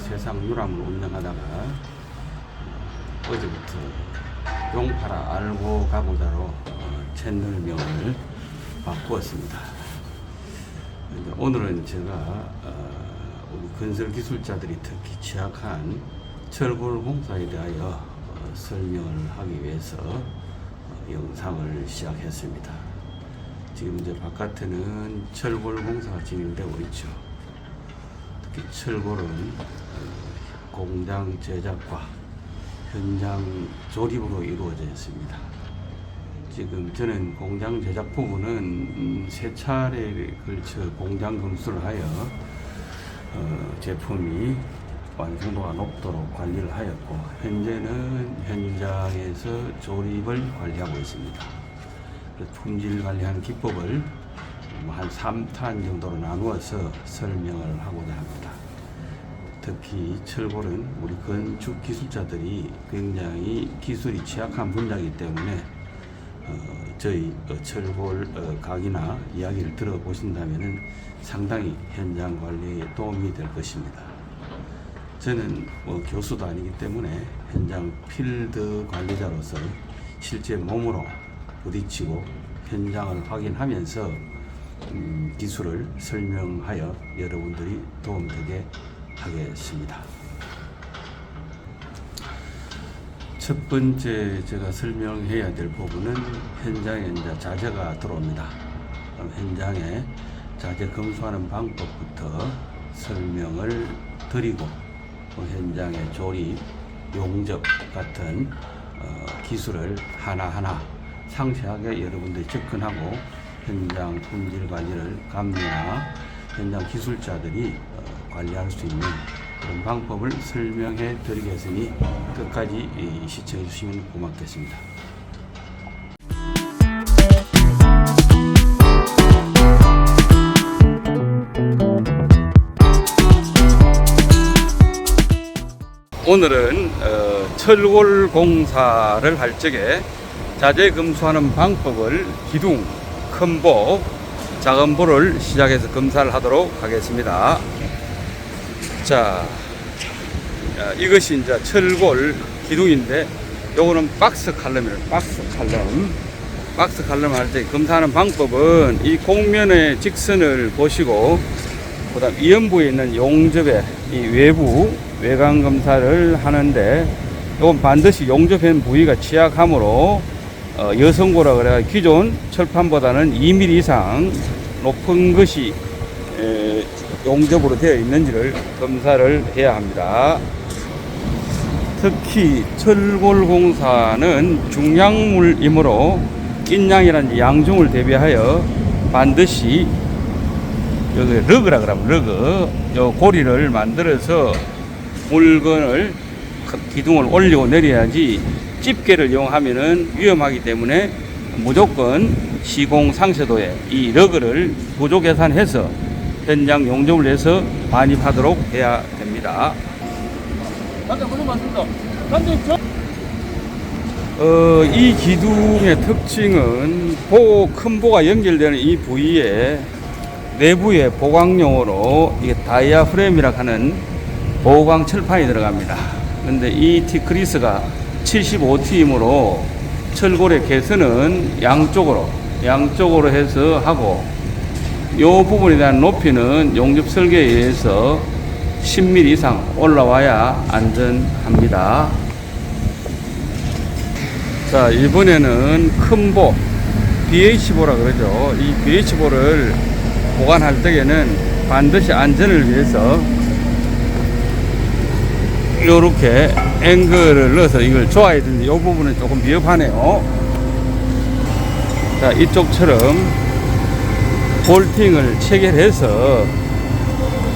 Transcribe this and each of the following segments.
세상 유람을 운영하다가 어, 어제부터 용파라 알고 가보자로 어, 채널명을 바꾸었습니다. 오늘은 제가 어, 우리 건설 기술자들이 특히 취약한 철골 공사에 대하여 어, 설명을 하기 위해서 어, 영상을 시작했습니다. 지금 이제 바깥에는 철골 공사가 진행되고 있죠. 특히 철골은 어, 공장 제작과 현장 조립으로 이루어져 있습니다. 지금 저는 공장 제작 부분은 음, 세 차례에 걸쳐 공장 검수를 하여 어, 제품이 완성도가 높도록 관리를 하였고 현재는 현장에서 조립을 관리하고 있습니다. 그 품질 관리하는 기법을 뭐한 3탄 정도로 나누어서 설명을 하고자 합니다. 특히 철골은 우리 건축 기술자들이 굉장히 기술이 취약한 분야이기 때문에 어, 저희 어, 철골 어, 강의나 이야기를 들어보신다면 상당히 현장 관리에 도움이 될 것입니다. 저는 뭐 교수도 아니기 때문에 현장 필드 관리자로서 실제 몸으로 부딪히고 현장을 확인하면서 음, 기술을 설명하여 여러분들이 도움되게 하겠습니다. 첫 번째 제가 설명해야 될 부분은 현장에 이제 자재가 들어옵니다. 그럼 현장에 자재 검수하는 방법부터 설명을 드리고 또 현장의 조립, 용접 같은 어, 기술을 하나하나 상세하게 여러분들이 접근하고 현장 품질 관리를 감리나 현장 기술자들이 어, 관리할 수 있는 그런 방법을 설명해 드리겠으니 끝까지 이, 시청해 주시면 고맙겠습니다. 오늘은 어, 철골 공사를 할 적에 자재 검수하는 방법을 기둥, 큰 보, 작은 보를 시작해서 검사를 하도록 하겠습니다. 자, 자, 이것이 이제 철골 기둥인데 요거는 박스 칼럼이에요. 박스 칼럼. 박스 칼럼 할 때 검사하는 방법은 이 곡면의 직선을 보시고 그다음 이연부에 있는 용접의 이 외부 외관 검사를 하는데 이건 반드시 용접한 부위가 취약하므로 어, 여성고라 그래 기존 철판보다는 2mm 이상 높은 것이 에, 용접으로 되어 있는지를 검사를 해야 합니다. 특히 철골 공사는 중량물이므로 인양이라는 양중을 대비하여 반드시 여기 러그라 그러면 러그 요 고리를 만들어서 물건을 기둥을 올리고 내려야지 집게를 이용하면은 위험하기 때문에 무조건 시공 상세도에 이 러그를 부조 계산해서 현장 용접을 해서 반입하도록 해야 됩니다. 어, 이 기둥의 특징은 보, 큰 보가 연결되는 이 부위에 내부에 보강용으로 이게 다이아 프레임이라 하는 보강 철판이 들어갑니다. 근데 이 티크리스가 75T이므로 철골의 개선은 양쪽으로, 양쪽으로 해서 하고 요 부분에 대한 높이는 용접 설계에 의해서 10mm 이상 올라와야 안전합니다. 자, 이번에는 큰 보, BH보라 그러죠. 이 BH보를 보관할 때에는 반드시 안전을 위해서 이렇게 앵글을 넣어서 이걸 좋아야 되는데 이 부분은 조금 위험하네요. 자, 이쪽처럼 볼팅을 체결해서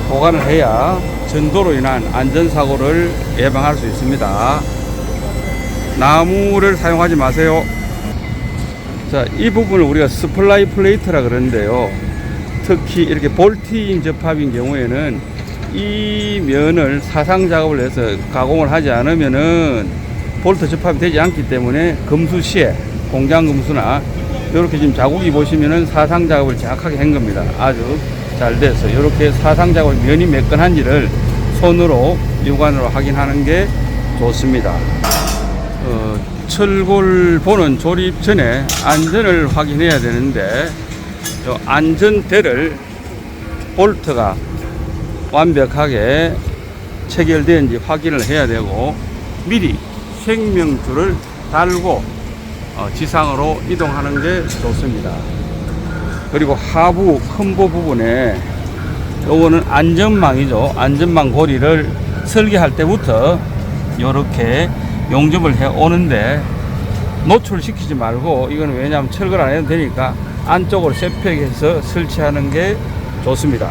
보관을 해야 전도로 인한 안전사고를 예방할 수 있습니다. 나무를 사용하지 마세요. 자, 이 부분을 우리가 스플라이 플레이트라 그러는데요. 특히 이렇게 볼팅 접합인 경우에는 이 면을 사상 작업을 해서 가공을 하지 않으면은 볼트 접합이 되지 않기 때문에 검수 시에 공장 검수나 이렇게 지금 자국이 보시면은 사상 작업을 정확하게 한 겁니다. 아주 잘 돼서 이렇게 사상 작업을 면이 매끈한지를 손으로 육안으로 확인하는 게 좋습니다. 어, 철골 보는 조립 전에 안전을 확인해야 되는데 요 안전대를 볼트가 완벽하게 체결되는지 확인을 해야 되고 미리 생명줄을 달고 어, 지상으로 이동하는 게 좋습니다. 그리고 하부 컴보 부분에 요거는 안전망이죠. 안전망 고리를 설계할 때부터 이렇게 용접을 해 오는데 노출시키지 말고 이거는 왜냐하면 철거를 안 해도 되니까 안쪽으로 쇠팩해서 설치하는 게 좋습니다.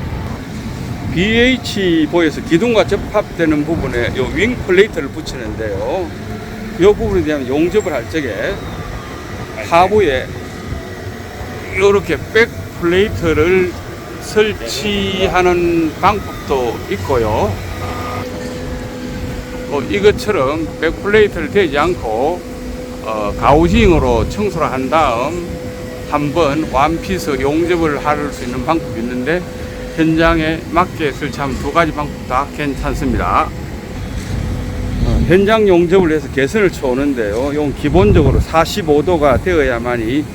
BH보에서 기둥과 접합되는 부분에 요 윙 플레이트를 붙이는데요. 이 부분에 대한 용접을 할 적에 하부에 이렇게 백 플레이트를 설치하는 방법도 있고요. 뭐 이것처럼 백 플레이트를 대지 않고 어, 가우징으로 청소를 한 다음 한번 완피스 용접을 할 수 있는 방법이 있는데 현장에 맞게 설치하면 두 가지 방법 다 괜찮습니다. 어, 현장 용접을 해서 개선을 쳐오는데요. 이건 기본적으로 45도가 되어야만이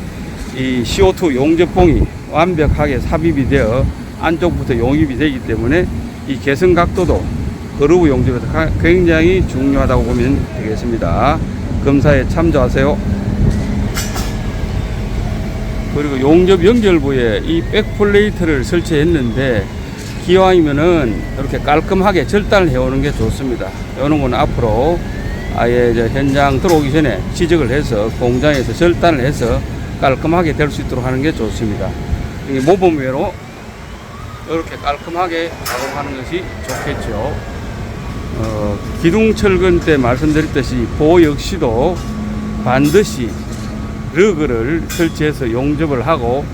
이 CO2 용접봉이 완벽하게 삽입이 되어 안쪽부터 용입이 되기 때문에 이 개선 각도도 그루브 용접에서 가- 굉장히 중요하다고 보면 되겠습니다. 검사에 참조하세요. 그리고 용접 연결부에 이 백플레이트를 설치했는데 기왕이면은 이렇게 깔끔하게 절단을 해오는 게 좋습니다. 이런 건 앞으로 아예 저 현장 들어오기 전에 지적을 해서 공장에서 절단을 해서 깔끔하게 될 수 있도록 하는 게 좋습니다. 이게 모범외로 이렇게 깔끔하게 작업하는 것이 좋겠죠. 어, 기둥철근 때 말씀드렸듯이 보호 역시도 반드시 러그를 설치해서 용접을 하고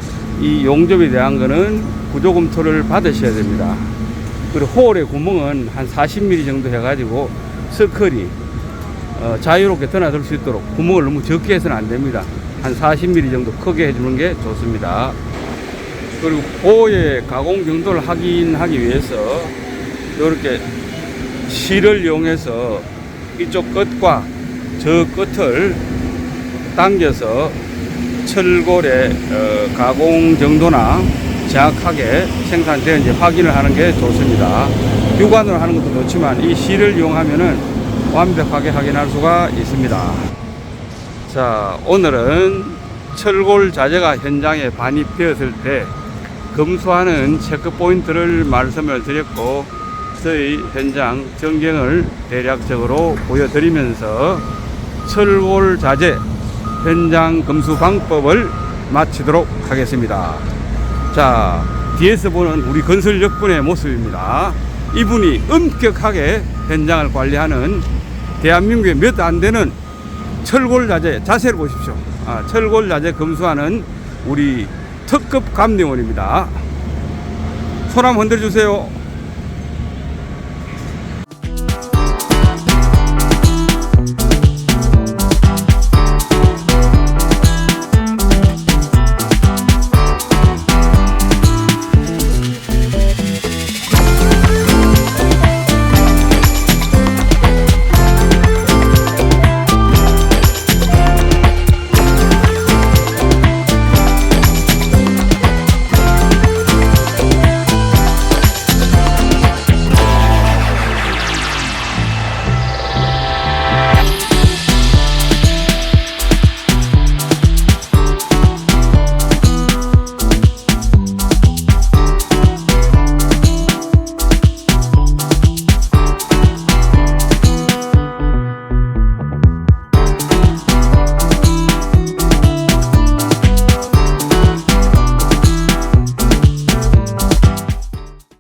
이 용접에 대한 거는 구조검토를 받으셔야 됩니다. 그리고 홀의 구멍은 한 40mm 정도 해가지고 서클이 어, 자유롭게 드나들 수 있도록 구멍을 너무 적게 해서는 안 됩니다. 한 40mm 정도 크게 해주는 게 좋습니다. 그리고 보호의 가공 정도를 확인하기 위해서 이렇게 실을 이용해서 이쪽 끝과 저 끝을 당겨서 철골의 어, 가공 정도나 정확하게 생산되는지 확인을 하는 게 좋습니다. 육안으로 하는 것도 좋지만 이 실을 이용하면은 완벽하게 확인할 수가 있습니다. 자, 오늘은 철골 자재가 현장에 반입되었을 때 검수하는 체크 포인트를 말씀을 드렸고 저희 현장 전경을 대략적으로 보여드리면서 철골 자재 현장 검수 방법을 마치도록 하겠습니다. 자, 뒤에서 보는 우리 건설 역분의 모습입니다. 이분이 엄격하게 현장을 관리하는 대한민국에 몇안 되는 철골 자재 자세를 보십시오. 아, 철골 자재 검수하는 우리 특급 감리원입니다. 손 한번 흔들어 주세요.